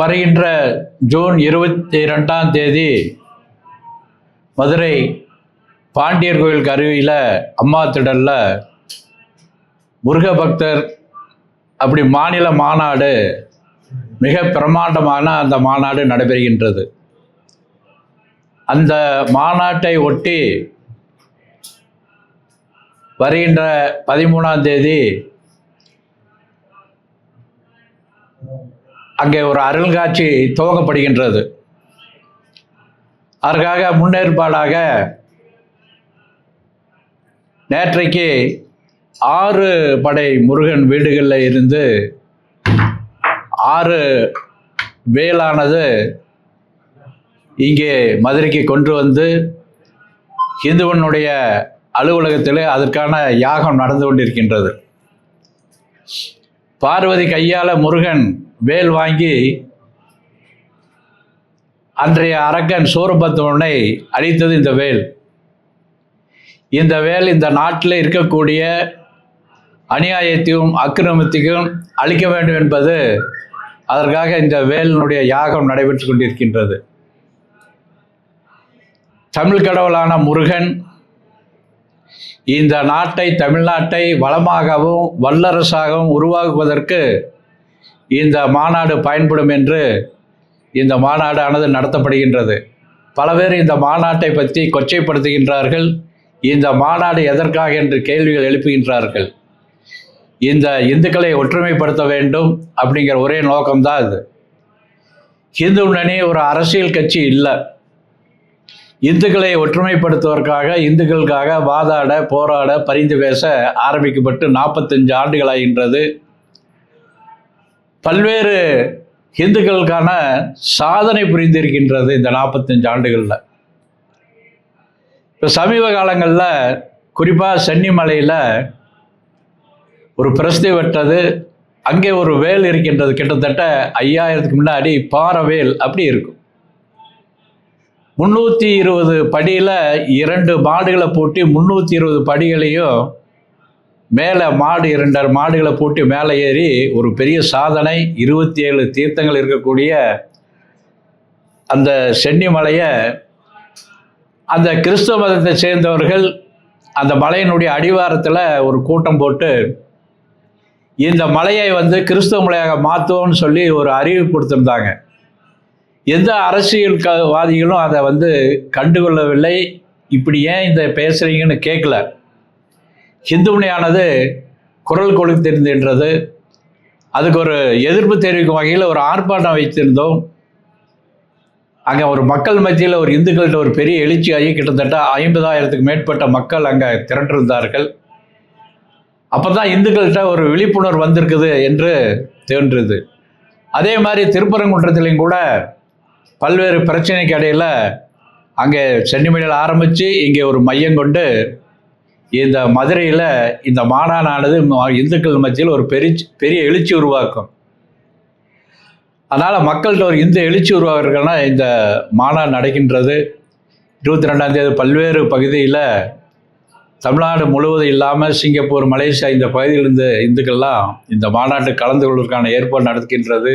வருகின்ற ஜூன் இருபத்தி ரெண்டாம் தேதி மதுரை பாண்டியர் கோயில் கருவியில் அம்மா திடலில் முருக பக்தர் அப்படி மாநில மாநாடு மிக பிரமாண்டமான அந்த மாநாடு நடைபெறுகின்றது. அந்த மாநாட்டை ஒட்டி வருகின்ற பதிமூணாம் தேதி அங்கே ஒரு அருள்காட்சி துவங்கப்படுகின்றது. அதற்காக முன்னேற்பாடாக நேற்றைக்கு ஆறு படை முருகன் வீடுகளில் இருந்து ஆறு வேலானது இங்கே மதுரைக்கு கொண்டு வந்து இந்துவனுடைய அலுவலகத்தில் அதற்கான யாகம் நடந்து கொண்டிருக்கின்றது. பார்வதி கையால் முருகன் வேல் வாங்கி அன்றைய அரக்கன் சூரபத்மனை அழித்தது இந்த வேல். இந்த வேல் இந்த நாட்டில் இருக்கக்கூடிய அநியாயத்தையும் அக்கிரமத்தையும் அழிக்க வேண்டும் என்பது அதற்காக இந்த வேலினுடைய யாகம் நடைபெற்று கொண்டிருக்கின்றது. தமிழ் கடவுளான முருகன் இந்த நாட்டை தமிழ்நாட்டை வளமாகவும் வல்லரசாகவும் உருவாக்குவதற்கு இந்த மாநாடு பயன்படும் என்று இந்த மாநாடானது நடத்தப்படுகின்றது. பல பேர் இந்த மாநாட்டை பற்றி கொச்சைப்படுத்துகின்றார்கள். இந்த மாநாடு எதற்காக என்று கேள்விகள் எழுப்புகின்றார்கள். இந்த இந்துக்களை ஒற்றுமைப்படுத்த வேண்டும் அப்படிங்கிற ஒரே நோக்கம்தான் இது. இந்து முன்னணி ஒரு அரசியல் கட்சி இல்லை. இந்துக்களை ஒற்றுமைப்படுத்துவதற்காக இந்துக்களுக்காக வாதாட போராட பரிந்து பேச ஆரம்பிக்கப்பட்டு நாற்பத்தஞ்சு ஆண்டுகளாகின்றது. பல்வேறு இந்துக்களுக்கான சாதனை புரிந்திருக்கின்றது இந்த நாற்பத்தஞ்சு ஆண்டுகளில். இப்போ சமீப காலங்களில் குறிப்பாக சென்னிமலையில் ஒரு பிரசித்தி பெற்றது அங்கே ஒரு வேல் இருக்கின்றது கிட்டத்தட்ட ஐயாயிரத்துக்கு முன்னாடி பாறவேல் அப்படி இருக்கும். முந்நூற்றி இருபது படியில் இரண்டு மாடுகளை போட்டி முந்நூற்றி இருபது படிகளையும் மேலே மாடு இரண்டரை மாடுகளை போட்டு மேலே ஏறி ஒரு பெரிய சாதனை. இருபத்தி ஏழு தீர்த்தங்கள் இருக்கக்கூடிய அந்த சென்னிமலையை அந்த கிறிஸ்தவ மதத்தை சேர்ந்தவர்கள் அந்த மலையினுடைய அடிவாரத்தில் ஒரு கூட்டம் போட்டு இந்த மலையை வந்து கிறிஸ்தவ மலையாக மாற்றுவோம்னு சொல்லி ஒரு அறிவு கொடுத்துருந்தாங்க. எந்த அரசியல் வாதிகளும் அதை வந்து கண்டுகொள்ளவில்லை. இப்படி ஏன் இந்த பேசுகிறீங்கன்னு கேட்கல ஹிந்துமணியானது குரல் கொடுத்திருந்தது. அதுக்கு ஒரு எதிர்ப்பு தெரிவிக்கும் வகையில் ஒரு ஆர்ப்பாட்டம் வைத்திருந்தோம். அங்கே ஒரு மக்கள் மத்தியில் ஒரு இந்துக்கள்கிட்ட ஒரு பெரிய எழுச்சியாகி கிட்டத்தட்ட ஐம்பதாயிரத்துக்கு மேற்பட்ட மக்கள் அங்கே திரண்டிருந்தார்கள். அப்போ தான் இந்துக்கள்கிட்ட ஒரு விழிப்புணர்வு வந்திருக்குது என்று தோன்றுது. அதே மாதிரி திருப்பரங்குன்றத்திலையும் கூட பல்வேறு பிரச்சனைக்கு இடையில் அங்கே சென்னிமலையில் ஆரம்பித்து இங்கே ஒரு மையம் கொண்டு இந்த மதுரையில் இந்த மாநாடானது இந்துக்கள் மத்தியில் ஒரு பெரிய பெரிய எழுச்சி உருவாக்கும். அதனால் மக்கள்கிட்ட ஒரு இந்த எழுச்சி உருவாகிறதுக்கான இந்த மாநாடு நடக்கின்றது. இருபத்தி ரெண்டாம் தேதி பல்வேறு பகுதியில் தமிழ்நாடு முழுவதும் இல்லாமல் சிங்கப்பூர் மலேசியா இந்த பகுதியிலிருந்து இந்துக்கள்லாம் இந்த மாநாட்டு கலந்து கொள்வதற்கான ஏற்பாடு நடக்கின்றது.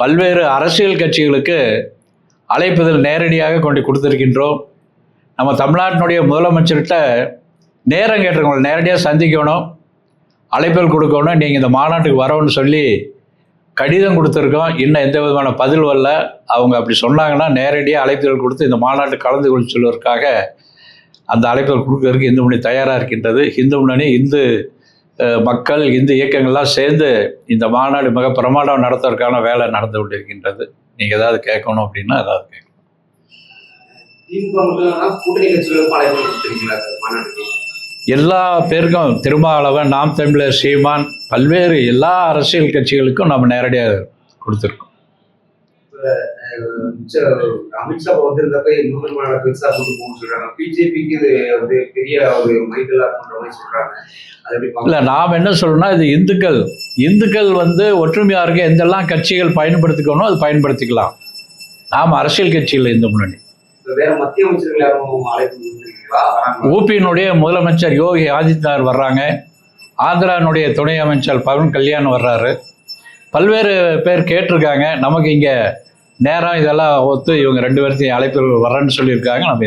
பல்வேறு அரசியல் கட்சிகளுக்கு அழைப்புதல் நேரடியாக கொண்டு கொடுத்துருக்கின்றோம். நம்ம தமிழ்நாட்டினுடைய முதலமைச்சர்கிட்ட நேரம் கேட்டிருக்கோம். நேரடியாக சந்திக்கணும். அழைப்புகள் கொடுக்கணும். நீங்கள் இந்த மாநாட்டுக்கு வரணும்னு சொல்லி கடிதம் கொடுத்துருக்கோம். இன்னும் எந்த விதமான பதில் வரல. அவங்க அப்படி சொன்னாங்கன்னா நேரடியாக அழைப்புகள் கொடுத்து இந்த மாநாட்டு கலந்து கொள்ள சொல்வதற்காக அந்த அழைப்புகள் கொடுக்கறதுக்கு இந்து முன்னணி தயாராக இருக்கின்றது. இந்து முன்னணி இந்து மக்கள் இந்து இயக்கங்கள்லாம் சேர்ந்து இந்த மாநாடு மிக பிரமாண்டம் நடத்துவதற்கான வேலை நடந்து கொண்டிருக்கின்றது. நீங்கள் ஏதாவது கேட்கணும் அப்படின்னா ஏதாவது கேட்கணும். எல்லா பேருக்கும் திருமாவளவன் நாம் தமிழர் சீமான் பல்வேறு எல்லா அரசியல் கட்சிகளுக்கும் நம்ம நேரடியாக கொடுத்துருக்கோம். அமித்ஷா வந்திருந்தப்ப மாநாடு பெருசா கொண்டு போகணும்னு சொல்றாங்க. பிஜேபிக்கு இது வந்து பெரிய ஒரு மைதலா பண்ற மாதிரி சொல்றாங்க. இல்லை நாம் என்ன சொல்றோம்னா இது இந்துக்கள். இந்துக்கள் வந்து ஒற்றுமையாக இருக்க எந்தெல்லாம் கட்சிகள் பயன்படுத்திக்கணும் அது பயன்படுத்திக்கலாம். நாம் அரசியல் கட்சியில் இந்த முன்னணி. வேற மத்திய அமைச்சர்கள் யாரும் அழைப்பு கொடுத்துருக்கீங்களா வராங்களா? ஊபியினுடைய முதலமைச்சர் யோகி ஆதித்யநாத் வர்றாங்க. ஆந்திராவினுடைய துணை அமைச்சர் பவன் கல்யாண் வர்றாரு. பல்வேறு பேர் கேட்டிருக்காங்க. நமக்கு இங்கே நேரம் இதெல்லாம் ஒத்து இவங்க ரெண்டு பேர்த்தையும் அழைப்பு வரேன்னு சொல்லியிருக்காங்க நம்ம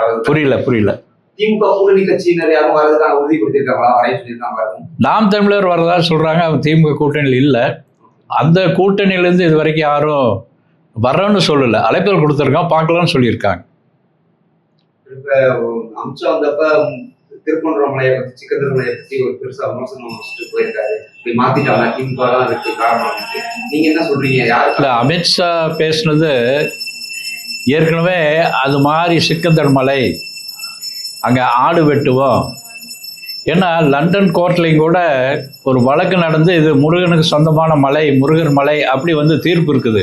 வரது புரியல புரியல. நாம் தமிழர் வரதா சொல்கிறாங்க அவங்க திமுக கூட்டணியில் இல்லை. அந்த கூட்டணியிலேருந்து இது வரைக்கும் யாரும் வர்றோன்னு சொல்லலை. அழைப்புகள் கொடுத்துருக்கோம் பார்க்கலாம்னு சொல்லியிருக்காங்க. இப்ப அம்சம் வந்தப்ப திருப்பன்றம் மலையை பத்தி சிக்கந்தர் மலையை பத்தி ஒரு பெருசா விமர்சனம் வச்சுட்டு போயிருக்காரு. இப்படி மாத்திட்டாங்க திமுக தான் அதுக்கு காரணம் நீங்க என்ன சொல்றீங்க? யாரு இல்லை அமித்ஷா பேசுனது ஏற்கனவே அது மாதிரி சிக்கந்தர் மலை அங்கே ஆடு வெட்டுவோம். ஏன்னா லண்டன் கோர்ட்லேயும் கூட ஒரு வழக்கு நடந்து இது முருகனுக்கு சொந்தமான மலை முருகர் மலை அப்படி வந்து தீர்ப்பு இருக்குது.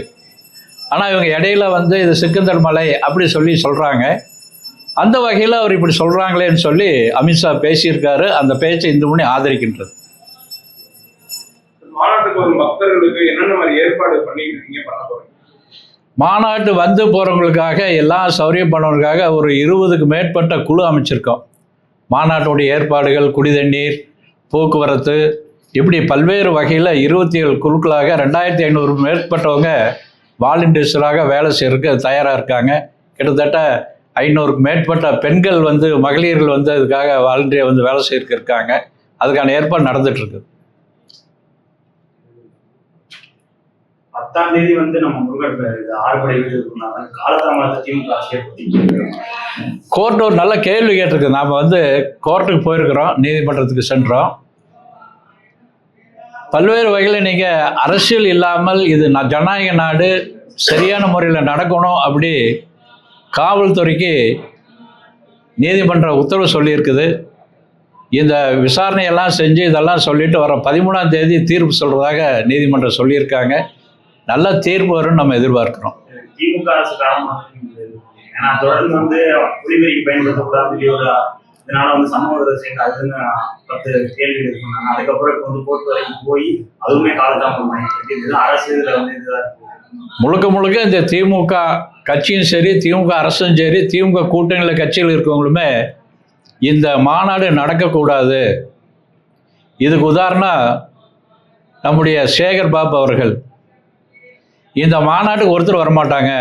ஆனால் இவங்க இடையில வந்து இது சிக்கந்தர் மலை அப்படி சொல்லி சொல்கிறாங்க அந்த வகையில் அவர் இப்படி சொல்கிறாங்களேன்னு சொல்லி அமித்ஷா பேசியிருக்காரு. அந்த பேச்சை இந்த முன்னே ஆதரிக்கின்றது. மாநாட்டு வந்து போகிறவங்களுக்காக எல்லாம் சௌரியம் பண்ணவங்களுக்காக ஒரு இருபதுக்கு மேற்பட்ட குழு அமைச்சிருக்கோம். மாநாட்டுடைய ஏற்பாடுகள் குடிதண்ணீர் போக்குவரத்து இப்படி பல்வேறு வகையில் இருபத்தி ஏழு குழுக்களாக ரெண்டாயிரத்தி ஐநூறு மேற்பட்டவங்க வாலண்டியர்ஸராக வேலை செய்யறதுக்கு தயாராக இருக்காங்க. கிட்டத்தட்ட ஐநூறுக்கு மேற்பட்ட பெண்கள் வந்து மகளிர்கள் வந்து அதுக்காக வாலண்டியர் வந்து வேலை செய்யறதுக்கு இருக்காங்க அதுக்கான ஏற்பாடு நடந்துட்டு இருக்கு பத்தாம் தேதி வந்து நம்ம முருகன் ஆறுபடை வீடு கோர்ட் ஒரு நல்ல கேள்வி கேட்டிருக்கு. நாம் வந்து கோர்ட்டுக்கு போயிருக்கிறோம் நீதிமன்றத்துக்கு சென்றோம். பல்வேறு வகையில் நீங்கள் அரசியல் இல்லாமல் இது ந- ஜனநாயக நாடு சரியான முறையில் நடக்கணும் அப்படி காவல்துறைக்கு நீதிமன்ற உத்தரவு சொல்லியிருக்குது. இந்த விசாரணையெல்லாம் செஞ்சு இதெல்லாம் சொல்லிட்டு வர பதிமூணாம் தேதி தீர்ப்பு சொல்கிறதாக நீதிமன்றம் சொல்லியிருக்காங்க. நல்ல தீர்ப்பு வரும்னு நம்ம எதிர்பார்க்கிறோம். திமுக அரசு காரணமாக ஏன்னா தொடர்ந்து வந்து குடிவெறிக்கு பயன்படுத்தக்கூடாது சொல்லி இதனால வந்து சமூக விரோத அதுன்னு பத்து கேள்விகள் இது பண்ணாங்க அதுக்கப்புறம் இப்போ வந்து கோர்ட் வரைக்கும் போய் அதுவுமே காலதாமதம் ஆகிட்டு அரசு இதுல வந்து இதுதான் இருக்கும் முழுக்க முழுக்க இந்த திமுக கட்சியும் சரி திமுக அரசும் சரி திமுக கூட்டணியில் கட்சியில் இருக்கவங்களுமே இந்த மாநாடு நடக்கக்கூடாது. இதுக்கு உதாரணம் நம்முடைய சேகர் பாபு அவர்கள். இந்த மாநாட்டுக்கு ஒருத்தர் வரமாட்டாங்க.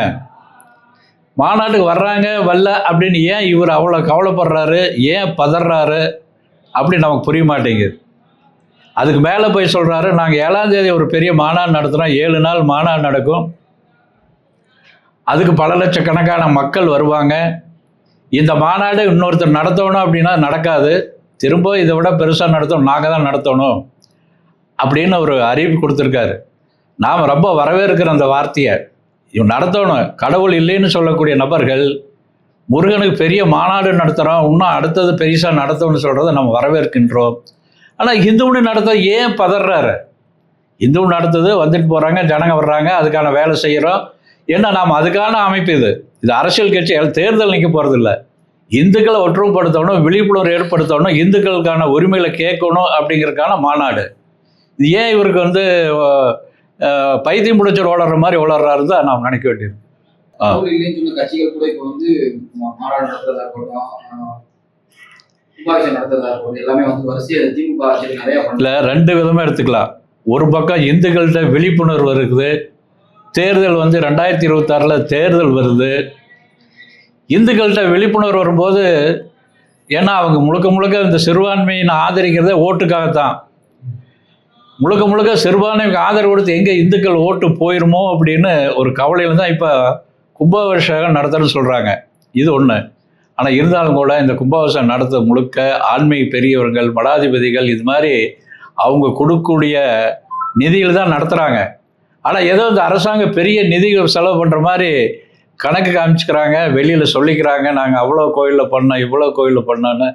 மாநாட்டுக்கு வர்றாங்க வரல அப்படின்னு ஏன் இவர் அவ்வளோ கவலைப்படுறாரு ஏன் பதறாரு அப்படி நமக்கு புரிய மாட்டேங்குது. அதுக்கு மேலே போய் சொல்கிறாரு நாங்கள் ஏழாம் தேதி ஒரு பெரிய மாநாடு நடத்துகிறோம் ஏழு நாள் மாநாடு நடக்கும். அதுக்கு பல லட்சக்கணக்கான மக்கள் வருவாங்க. இந்த மாநாடு இன்னொருத்தர் நடத்தணும் அப்படின்னா நடக்காது. திரும்ப இதை விட பெருசாக நடத்தணும் நாங்கள் தான் நடத்தணும். அப்படின்னு ஒரு அறிவிப்பு கொடுத்துருக்காரு. நாம் ரொம்ப வரவேற்கிற அந்த வார்த்தையை இவன் நடத்தணும். கடவுள் இல்லைன்னு சொல்லக்கூடிய நபர்கள் முருகனுக்கு பெரிய மாநாடு நடத்துகிறோம் இன்னும் அடுத்தது பெருசாக நடத்தணும்னு சொல்கிறத நம்ம வரவேற்கின்றோம். ஆனால் ஹிந்துவுன்னு நடத்த ஏன் பதறாரு? இந்துவும் நடத்துது வந்துட்டு போகிறாங்க ஜனங்க வர்றாங்க அதுக்கான வேலை செய்கிறோம் ஏன்னா நாம் அதுக்கான அமைப்பு இது. இது அரசியல் கட்சி தேர்தல் நிற்க போகிறதில்ல இந்துக்களை ஒற்றுமைப்படுத்தணும் விழிப்புணர்வு ஏற்படுத்தணும் இந்துக்களுக்கான உரிமைகளை கேட்கணும் அப்படிங்கிறதுக்கான மாநாடு. இது ஏன் இவருக்கு வந்து பைத்தியம் பிடிச்சர் ஓடுற மாதிரி ஓடுறாரு தான் நாம் நினைக்க வேண்டியது ஆ. கட்சிகள் கூட இப்போ வந்து மாநாடு நடத்துறதா இருக்கட்டும் இல்லை ரெண்டு விதமாக எடுத்துக்கலாம். ஒரு பக்கம் இந்துக்கள்கிட்ட விழிப்புணர்வு இருக்குது. தேர்தல் வந்து ரெண்டாயிரத்தி இருபத்தாறில் தேர்தல் வருது. இந்துக்கள்கிட்ட விழிப்புணர்வு வரும்போது ஏன்னா அவங்க முழுக்க முழுக்க இந்த சிறுபான்மையினை ஆதரிக்கிறதே ஓட்டுக்காகத்தான். முழுக்க முழுக்க சிறுபான்மைக்கு ஆதரவு கொடுத்து எங்கே இந்துக்கள் ஓட்டு போயிருமோ அப்படின்னு ஒரு கவலையில் தான் இப்போ கும்பாபிஷேகம் நடத்துறேன்னு சொல்கிறாங்க இது ஒன்று ஆனால் இருந்தாலும் கூட இந்த கும்பாபிஷேகம் நடத்த முழுக்க ஆன்மீக பெரியவர்கள் மடாதிபதிகள் இது மாதிரி அவங்க கொடுக்கக்கூடிய நிதியில் தான் நடத்துகிறாங்க ஆனால் ஏதோ இந்த அரசாங்கம் பெரிய நிதிகள் செலவு பண்ணுற மாதிரி கணக்கு காமிச்சுக்கிறாங்க வெளியில் சொல்லிக்கிறாங்க நாங்கள் அவ்வளோ கோயிலில் பண்ணோம் இவ்வளோ கோயிலில் பண்ணோன்னு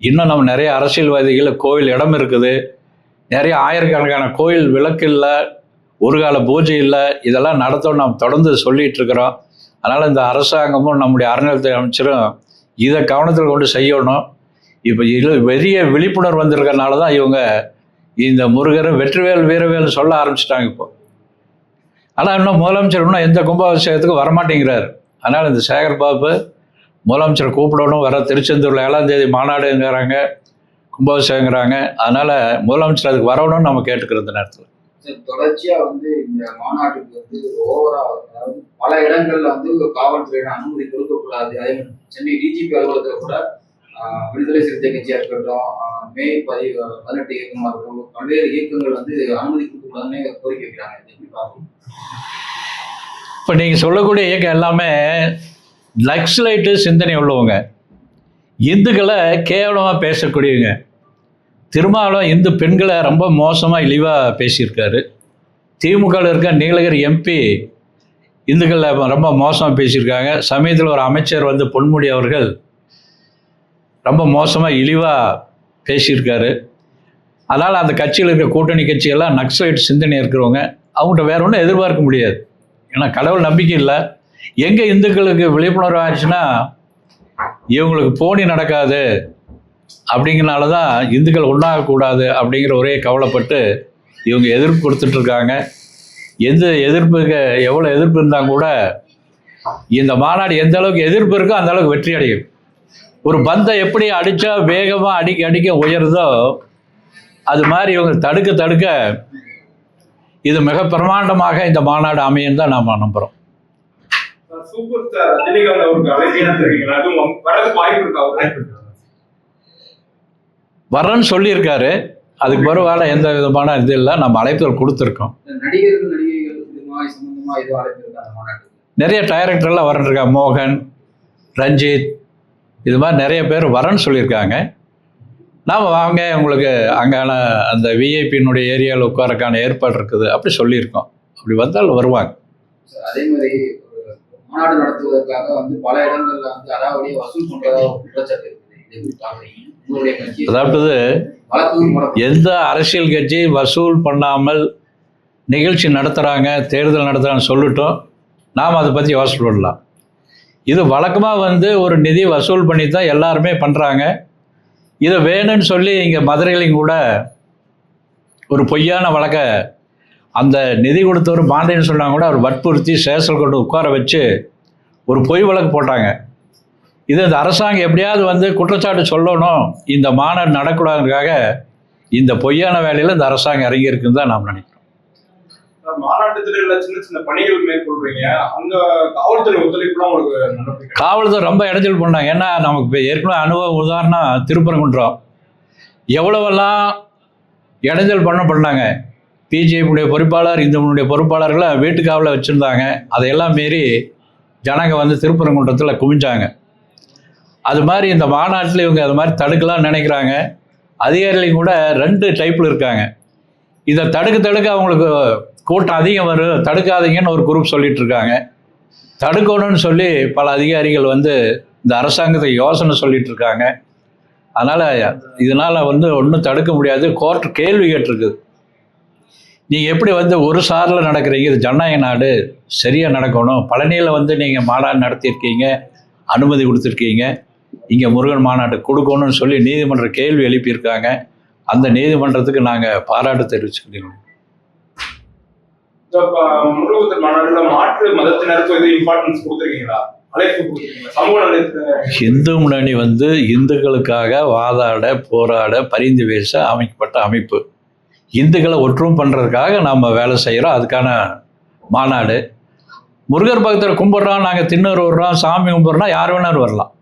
இன்னும் நம்ம நிறைய அரசியல்வாதிகள் கோயில் இடம் இருக்குது. நிறைய ஆயிரக்கணக்கான கோயில் விளக்கு இல்லை ஒரு கால பூஜை இல்லை இதெல்லாம் நடத்தணும் நாம் தொடர்ந்து சொல்லிகிட்டு இருக்கிறோம். அதனால் இந்த அரசாங்கமும் நம்முடைய அறநிலையத்துறை அமைச்சரும் இதை கவனத்தில் கொண்டு செய்யணும். இப்போ இது பெரிய விழிப்புணர்வு வந்திருக்கிறனால தான் இவங்க இந்த முருகரும் வெற்றிவேல் வீரவேல் சொல்ல ஆரம்பிச்சிட்டாங்க இப்போ. ஆனால் இன்னும் முதலமைச்சர் இன்னும் எந்த கும்பாபிஷேகத்துக்கும் வரமாட்டேங்கிறார். அதனால் இந்த சேகர் பாபு முதலமைச்சர் கூப்பிடணும். வர திருச்செந்தூரில் ஏழாம் தேதி மாநாடுங்கிறாங்க கும்பாபிஷேகங்கிறாங்க. அதனால் முதலமைச்சர் அதுக்கு வரணும்னு நம்ம கேட்டுக்கிறோம் இந்த நேரத்தில். தொடர்ச்சியாக வந்து இந்த மாநாட்டுக்கு வந்து ஓவரா பல இடங்கள்ல வந்து காவல்துறையின அனுமதி கொடுக்கக்கூடாது. அதே மாதிரி சென்னை டிஜிபி அலுவலகத்துல கூட விடுதலை சிறுத்தை கட்சியா இருக்கட்டும் மே பதி பதினெட்டு இயக்கமா இருக்கட்டும் பல்வேறு இயக்கங்கள் வந்து அனுமதி கொடுக்கக்கூடாதுன்னு கோரிக்கை வைக்கிறாங்க. எப்படி பார்க்கணும்? இப்போ நீங்கள் சொல்லக்கூடிய இயக்கம் எல்லாமே லக்ஸ்லைட்டு சிந்தனை உள்ளவங்க. இந்துக்களை கேவலமாக பேசக்கூடியவங்க. திருமாவளம் இந்து பெண்களை ரொம்ப மோசமாக இழிவாக பேசியிருக்காரு. திமுகவில் இருக்க நீலகிரி எம்பி இந்துக்களை ரொம்ப மோசமாக பேசியிருக்காங்க. சமயத்தில் ஒரு அமைச்சர் வந்து பொன்முடி அவர்கள் ரொம்ப மோசமாக இழிவாக பேசியிருக்காரு. அதனால் அந்த கட்சியில் இருக்க கூட்டணி கட்சியெல்லாம் நக்ஸலைட் சிந்தனை இருக்கிறவங்க அவங்கள்ட்ட வேற ஒன்றும் எதிர்பார்க்க முடியாது. ஏன்னா கடவுள் நம்பிக்கை இல்லை. எங்கே இந்துக்களுக்கு விழிப்புணர்வு ஆயிடுச்சுன்னா இவங்களுக்கு போனி நடக்காது. அப்படிங்கிறனால தான் இந்துக்கள் உண்டாகக்கூடாது அப்படிங்கிற ஒரே கவலைப்பட்டு இவங்க எதிர்ப்பு கொடுத்துட்ருக்காங்க எந்த எதிர்ப்புக்கு எவ்வளோ எதிர்ப்பு இருந்தால் கூட இந்த மாநாடு எந்த அளவுக்கு எதிர்ப்பு இருக்கோ அந்த அளவுக்கு வெற்றி அடையும். ஒரு பந்தை எப்படி அடித்தா வேகமாக அடிக்க அடிக்க உயருதோ அது மாதிரி இவங்க தடுக்க தடுக்க இது மிக பிரமாண்டமாக இந்த மாநாடு அமையும் தான் நாம் நம்புகிறோம் வரேன்னு சொல்லியிருக்காரு. அதுக்கு பரவாயில்ல எந்த விதமான இது இல்லை. நம்ம அழைப்புகள் கொடுத்துருக்கோம். மாதிரி சம்பந்தமா எதுவும் அழைப்பு இருக்கா அந்த மாநாட்டுக்கு. நிறைய டைரக்டர்லாம் வரேன்ருக்கா மோகன் ரஞ்சித் இது மாதிரி நிறைய பேர் வரேன்னு சொல்லியிருக்காங்க. நாம் வாங்க உங்களுக்கு அங்கான அந்த விஐபியினுடைய ஏரியாவில் உட்காரக்கான ஏற்பாடு இருக்குது. அப்படி சொல்லியிருக்கோம். அப்படி வந்தால் வருவாங்க. அதே மாதிரி மாநாடு நடத்துவதற்காக வந்து பல இடங்கள்ல வந்து அடாவடியை வசூல் பண்றதா ஒரு குற்றச்சாட்டு இருக்குது அதாவது எந்த அரசியல் கட்சி வசூல் பண்ணாமல் நிகழ்ச்சி நடத்துகிறாங்க தேர்தல் நடத்துகிறான்னு சொல்லட்டும். நாம் அதை பற்றி யோசனை பண்ணலாம் இது வழக்கமாக வந்து ஒரு நிதி வசூல் பண்ணி தான் எல்லாருமே பண்ணுறாங்க இதை வேணும்னு சொல்லி இங்கே மதுரையிலையும் கூட ஒரு பொய்யான வழக்க அந்த நிதி கொடுத்தவர் பாண்டியன்னு சொன்னாங்க கூட அவர் வற்புறுத்தி சேசல் கொண்டு உட்கார வச்சு ஒரு பொய் வழக்கு போட்டாங்க. இது இந்த அரசாங்கம் எப்படியாவது வந்து குற்றச்சாட்டு சொல்லணும் இந்த மாநாடு நடக்கூடாதுக்காக இந்த பொய்யான வேலையில் இந்த அரசாங்கம் இறங்கியிருக்குன்னு தான் நாம் நினைக்கிறோம். சின்ன சின்ன பணிகள் மேற்கொள்றீங்க. அங்க காவல்துறை ஒத்துழைப்புலாம் உங்களுக்கு காவல்துறை ரொம்ப இடைஞ்சல் பண்ணாங்க. ஏன்னா நமக்கு இப்போ ஏற்கனவே அனுபவம் உதாரணம் திருப்பரங்குன்றம். எவ்வளவெல்லாம் இடைஞ்சல் பண்ண பண்ணாங்க. பிஜேபியுடைய பொறுப்பாளர் இந்துடைய பொறுப்பாளர்களை வீட்டுக்காவில் வச்சுருந்தாங்க. அதையெல்லாம் மீறி ஜனங்க வந்து திருப்பரங்குன்றத்தில் குவிஞ்சாங்க. அது மாதிரி இந்த மாநாட்டில் இவங்க அது மாதிரி தடுக்கலாம்னு நினைக்கிறாங்க. அதிகாரிகளையும் கூட ரெண்டு டைப்பில் இருக்காங்க. இதை தடுக்க தடுக்க அவங்களுக்கு கூட்டம் அதிகம் வரும் தடுக்காதீங்கன்னு ஒரு குரூப் சொல்லிட்டு இருக்காங்க தடுக்கணும்னு சொல்லி பல அதிகாரிகள் வந்து இந்த அரசாங்கத்தை யோசனை சொல்லிட்டு இருக்காங்க அதனால் இதனால் வந்து ஒன்றும் தடுக்க முடியாது. கோர்ட் கேள்வி கேட்டிருக்குது நீங்கள் எப்படி வந்து ஒரு சாரில் நடக்கிறீங்க? இது ஜனநாயக நாடு சரியாக நடக்கணும். பழனியில் வந்து நீங்கள் மாநாடு நடத்தியிருக்கீங்க அனுமதி கொடுத்துருக்கீங்க. இங்கே முருகன் மாநாடு கொடுக்கணும்னு சொல்லி நீதிமன்ற கேள்வி எழுப்பியிருக்காங்க. அந்த நீதிமன்றத்துக்கு நாங்கள் பாராட்டு தெரிவிச்சுக்கிறோம். இப்ப முருகத்தர் மாநாடுல மாற்று மதத்தினருக்கு எதுவும் இம்பார்ட்டன்ஸ் கொடுத்துருக்கீங்களா? இந்து முன்னணி வந்து இந்துக்களுக்காக வாதாட போராட பரிந்து பேச அமைக்கப்பட்ட அமைப்பு. இந்துக்களை ஒற்றும் பண்ணுறதுக்காக நாம் வேலை செய்கிறோம் அதுக்கான மாநாடு. முருகர் பக்தர் கும்பிட்றோம் நாங்கள் திண்ணூர் வர்றோம் சாமி கும்பிட்றோம்னா யார் வேணாலும் வரலாம்.